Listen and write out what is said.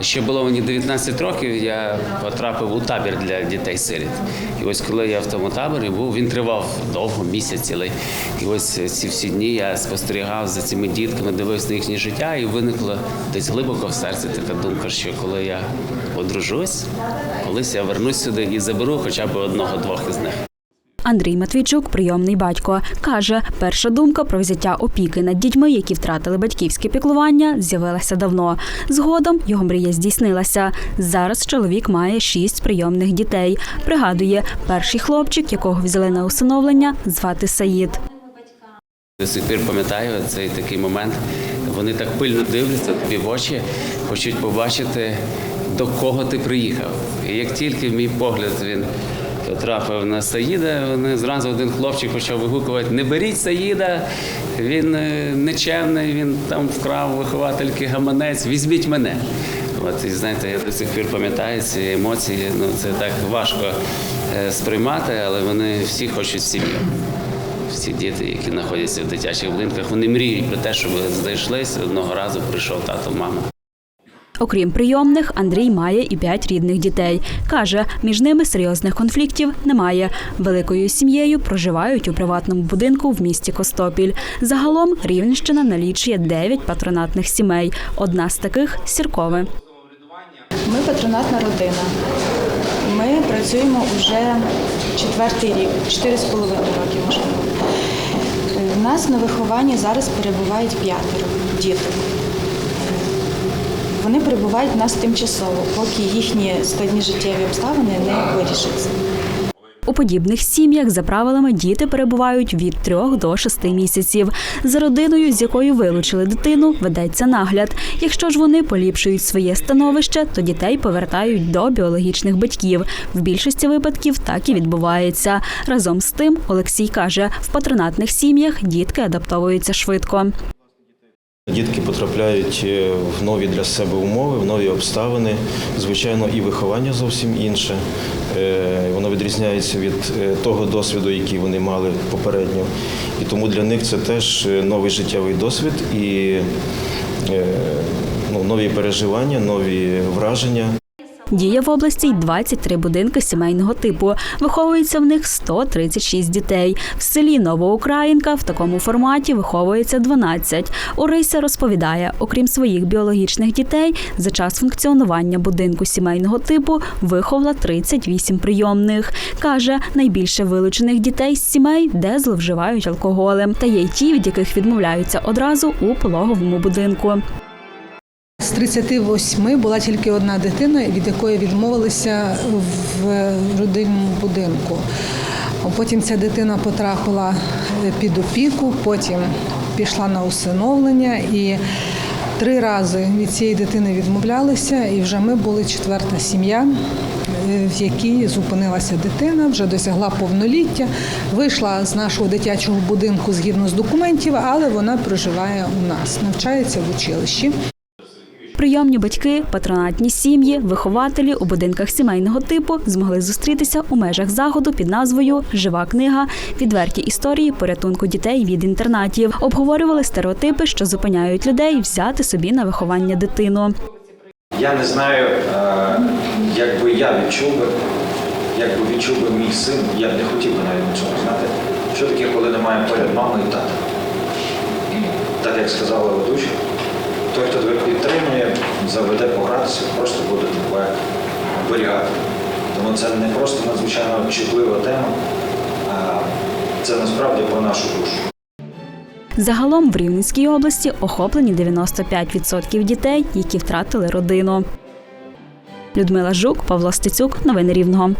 Ще було мені 19 років, я потрапив у табір для дітей сиріт. І ось коли я в тому таборі був, він тривав довго, місяць цілий. І ось ці всі дні я спостерігав за цими дітками, дивився на їхнє життя, і виникла десь глибоко в серці така думка, що коли я одружусь, колись я вернусь сюди і заберу хоча б одного-двох із них. Андрій Матвійчук, прийомний батько, каже, перша думка про взяття опіки над дітьми, які втратили батьківське піклування, з'явилася давно. Згодом його мрія здійснилася. Зараз чоловік має шість прийомних дітей. Пригадує, перший хлопчик, якого взяли на усиновлення, звати Саїд. До сих пір пам'ятаю цей такий момент. Вони так пильно дивляться тобі в очі, хочуть побачити, до кого ти приїхав. І як тільки мій погляд він потрапив на Саїда, вони зразу один хлопчик почав вигукувати: не беріть Саїда, він е, нечемний, він там вкрав виховательки гаманець, візьміть мене. От і знаєте, я до сих пір пам'ятаю ці емоції. Ну це так важко е, сприймати, але вони всі хочуть сім'ю всі діти, які знаходяться в дитячих будинках, вони мріють про те, щоб знайшлись. Одного разу прийшов тато, мама. Окрім прийомних, Андрій має і п'ять рідних дітей. Каже, між ними серйозних конфліктів немає. Великою сім'єю проживають у приватному будинку в місті Костопіль. Загалом Рівненщина налічує дев'ять патронатних сімей. Одна з таких сіркове. Ми патронатна родина. Ми працюємо вже четвертий рік, чотири з половиною років можливо. У нас на вихованні зараз перебувають п'ятеро діток. Вони перебувають в нас тимчасово, поки їхні складні життєві обставини не вирішаться. У подібних сім'ях за правилами діти перебувають від трьох до шести місяців. За родиною, з якою вилучили дитину, ведеться нагляд. Якщо ж вони поліпшують своє становище, то дітей повертають до біологічних батьків. В більшості випадків так і відбувається. Разом з тим, Олексій каже, в патронатних сім'ях дітки адаптовуються швидко. Дітки потрапляють е, в нові для себе умови, в нові обставини. Звичайно, і виховання зовсім інше. Е, Воно відрізняється від е, того досвіду, який вони мали попередньо. І тому для них це теж новий життєвий досвід і ну, нові переживання, нові враження. Діє в області й 23 будинки сімейного типу. Виховується в них 136 дітей. В селі Новоукраїнка в такому форматі виховується 12. Орися розповідає, окрім своїх біологічних дітей, за час функціонування будинку сімейного типу виховала 38 прийомних. Каже, найбільше вилучених дітей з сімей, де зловживають алкоголем, та є й ті, від яких відмовляються одразу у пологовому будинку. З 38 була тільки одна дитина, від якої відмовилися в родинному будинку. Потім ця дитина потрапила під опіку, потім пішла на усиновлення і три рази від цієї дитини відмовлялися. І вже ми були четверта сім'я, е, в якій зупинилася дитина, вже досягла повноліття, вийшла з нашого дитячого будинку згідно з документів, але вона проживає у нас, навчається в училищі. Прийомні батьки, патронатні сім'ї, вихователі у будинках сімейного типу змогли зустрітися у межах заходу під назвою Жива книга. Відверті історії порятунку дітей від інтернатів. Обговорювали стереотипи, що зупиняють людей взяти собі на виховання дитину. Я не знаю, е, як би я відчув би, як би відчув би мій син, я б не хотів би навіть цього знати, що таке, коли немає поряд мами і тата. Так як сказала ведуча, той, хто тебе підтримує, заведе погратися, просто буде тебе оберігати. Тому це не просто надзвичайно чутлива тема, а це насправді про нашу душу. Загалом в Рівненській області охоплені 95% дітей, які втратили родину. Людмила Жук, Павло Стецюк. Новини Рівного.